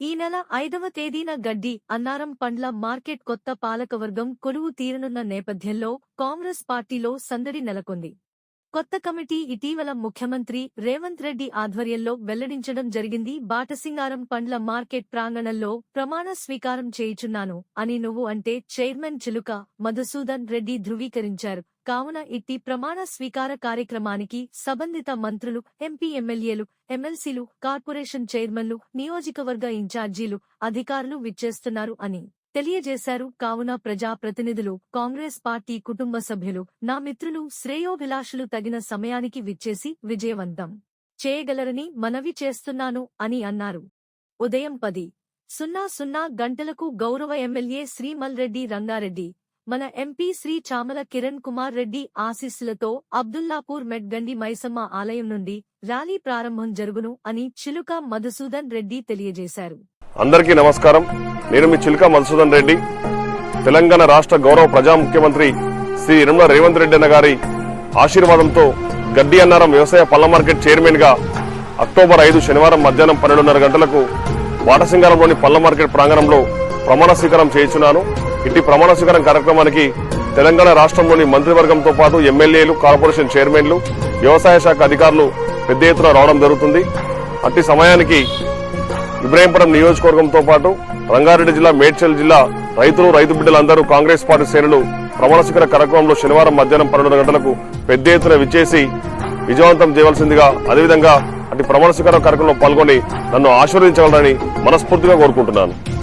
ఈ నెల ఐదవ తేదీన గడ్డి అన్నారం పండ్ల మార్కెట్ కొత్త పాలకవర్గం కొలువు తీరనున్న నేపథ్యంలో కాంగ్రెస్ పార్టీలో సందడి నెలకొంది. కొత్త కమిటీ ఇటీవల ముఖ్యమంత్రి రేవంత్ రెడ్డి ఆధ్వర్యంలో వెల్లడించడం జరిగింది. బాటసింగారం పండ్ల మార్కెట్ ప్రాంగణంలో ప్రమాణ స్వీకారం చేయుచున్నాను అని నువ్వు అంటే చైర్మన్ చిలుక మధుసూదన్ రెడ్డి ధృవీకరించారు. కావున ఇట్టి ప్రమాణ స్వీకార కార్యక్రమానికి సంబంధిత మంత్రులు ఎంపీ ఎమ్మెల్యేలు ఎమ్మెల్సీలు కార్పొరేషన్ చైర్మన్లు నియోజకవర్గ ఇన్ఛార్జీలు అధికారులు విచ్చేస్తున్నారు అని తెలియజేశారు. కావున ప్రజా ప్రతినిధులు కాంగ్రెస్ పార్టీ కుటుంబ సభ్యులు నా మిత్రులు శ్రేయోభిలాషులు తగిన సమయానికి విచ్చేసి విజయవంతం చేయగలరని మనవి చేస్తున్నాను అని అన్నారు. ఉదయం పది సున్నా సున్నా గంటలకు గౌరవ ఎమ్మెల్యే శ్రీమల్ రెడ్డి రంగారెడ్డి మన ఎంపీ శ్రీ చామల కిరణ్ కుమార్ రెడ్డి ఆశీస్సులతో అబ్దుల్లాపూర్ మెడ్గండి మైసమ్మ ఆలయం నుండి ర్యాలీ ప్రారంభం జరుగును అని చిలుక మధుసూదన్ రెడ్డి తెలియజేశారు. అందరికీ నమస్కారం. నేను మీ చిలుక మధుసూదన్ రెడ్డి. తెలంగాణ రాష్ట్ర గౌరవ ప్రజా ముఖ్యమంత్రి శ్రీ నిర్మల రేవంత్ రెడ్డి అన్న గారి ఆశీర్వాదంతో గడ్డి అన్నారం వ్యవసాయ పళ్ళ మార్కెట్ చైర్మన్గా అక్టోబర్ ఐదు శనివారం మధ్యాహ్నం పన్నెండున్నర గంటలకు వాటసింగారంలోని పళ్ళ మార్కెట్ ప్రాంగణంలో ప్రమాణ స్వీకారం చేయించున్నాను. ఇట్టి ప్రమాణ స్వీకారం కార్యక్రమానికి తెలంగాణ రాష్ట్రంలోని మంత్రివర్గంతో పాటు ఎమ్మెల్యేలు కార్పొరేషన్ చైర్మన్లు వ్యవసాయ శాఖ అధికారులు పెద్ద ఎత్తున రావడం జరుగుతుంది. అట్టి సమయానికి ఇబ్రాహీంపురం నియోజకవర్గంతో పాటు రంగారెడ్డి జిల్లా మేడ్చల్ జిల్లా రైతులు రైతు బిడ్డలందరూ కాంగ్రెస్ పార్టీ శ్రేణులు ప్రమాణ స్వీకార కార్యక్రమంలో శనివారం మధ్యాహ్నం పన్నెండు గంటలకు పెద్ద ఎత్తున విచ్చేసి విజయవంతం చేయవలసిందిగా అదేవిధంగా అటు ప్రమాణ స్వీకార కార్యక్రమంలో పాల్గొని నన్ను ఆశీర్వదించగలరని మనస్ఫూర్తిగా కోరుకుంటున్నాను.